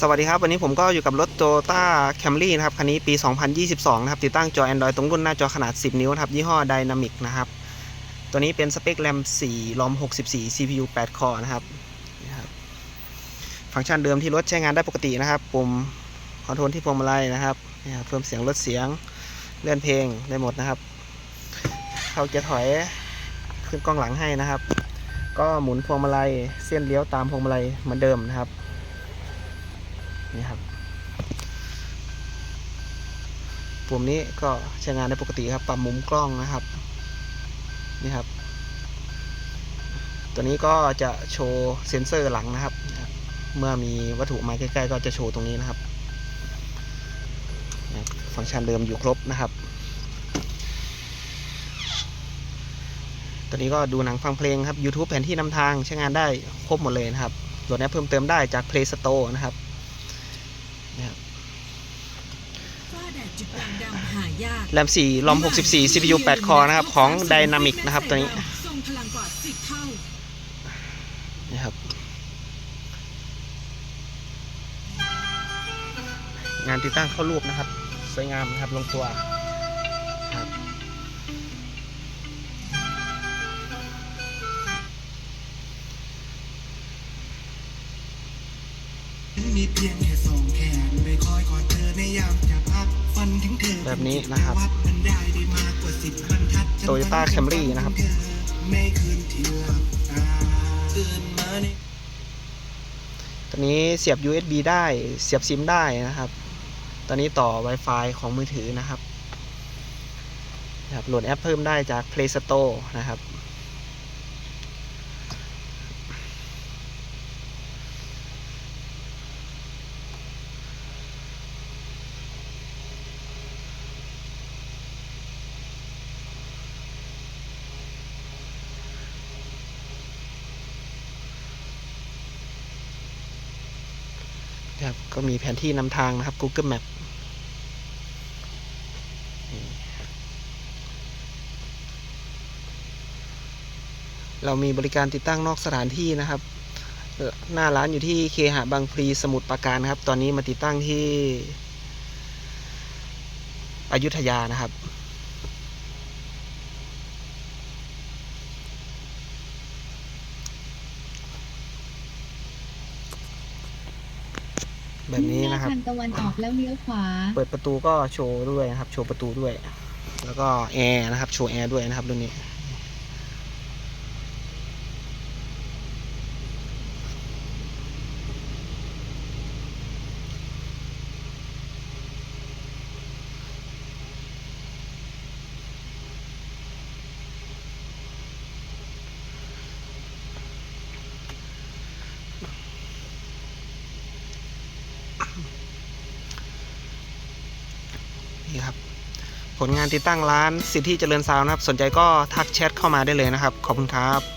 สวัสดีครับ วันนี้ผมก็อยู่กับรถ Toyota Camry นะครับ คันนี้ปี 2022 นะครับ ติดตั้งจอ Android ตรงรุ่นหน้าจอขนาด 10 นิ้วนะครับ ยี่ห้อ Dynamic นะครับ ตัวนี้เป็นสเปค RAM 4 ROM 64 CPU 8 คอนะครับนี่ครับ ฟังก์ชันเดิมที่รถใช้งานได้ปกตินะครับ ปุ่มคอนโทรลที่พวงมาลัยนะครับนี่ครับเพิ่มเสียงลดเสียง เลื่อนเพลงได้หมดนะครับ เข้าเกียร์ถอยขึ้นกล้องหลังให้นะครับ ก็หมุนพวงมาลัยเส้นเลี้ยวตามพวงมาลัยเหมือนเดิมนะครับ นี่ครับปุ่มนี้ก็ใช้งานได้ปกติครับ ปรับมุมกล้องนะครับ นี่ครับ ตัวนี้ก็จะโชว์เซ็นเซอร์หลังนะครับ เมื่อมีวัตถุมาใกล้ๆ ก็จะโชว์ตรงนี้นะครับ ฟังก์ชันเดิมอยู่ครบนะครับ ตัวนี้ก็ดูหนังฟังเพลงครับ YouTube แผนที่นำทางใช้งานได้ครบหมดเลยนะครับโหลดแอปเพิ่มเติมได้จาก Play Store นะครับ ฝ้าแดด จุดด่างดำหายากแรม4 ROM 64 CPU 8 คอนะครับ ของ Dynamic นะครับตัวนี้ทรงพลังกว่าสิบเท่านี่ครับ งานติดตั้งเข้ารูปนะครับ สวยงามนะครับ ลงตัวครับมีเพียงแค่สอง แขนไม่คอยกอดเธอในยามจะพักฝันถึงเธอแบบนี้นะครับวัดมันได้ได้มากกว่าสิบบรรทัด Toyota Camry นะครับไม่คืนที่หลับตาตื่นมาในตัวนี้เสียบ USB ได้เสียบซิมได้นะครับ ตอนนี้ต่อ Wi-Fi ของมือถือนะครับนะครับโหลดแอปเพิ่มได้จาก Play Store นะครับ ครับ ก็มีแผนที่นำทางนะครับ Google Map เรามีบริการติดตั้งนอกสถานที่นะครับ หน้าร้านอยู่ที่เคหะบางพลีสมุทรปราการครับ ตอนนี้มาติดตั้งที่อยุธยานะครับ แบบนี้นะครับทางตะวันออกแล้วเลี้ยวขวา เปิดประตูก็โชว์ด้วยนะครับ โชว์ประตูด้วย แล้วก็แอร์นะครับ โชว์แอร์ด้วยนะครับรุ่นนี้ นี่ครับ ผลงานติดตั้งร้านสิทธิเจริญซาวน์นะครับ สนใจก็ทักแชทเข้ามาได้เลยนะครับ ขอบคุณครับ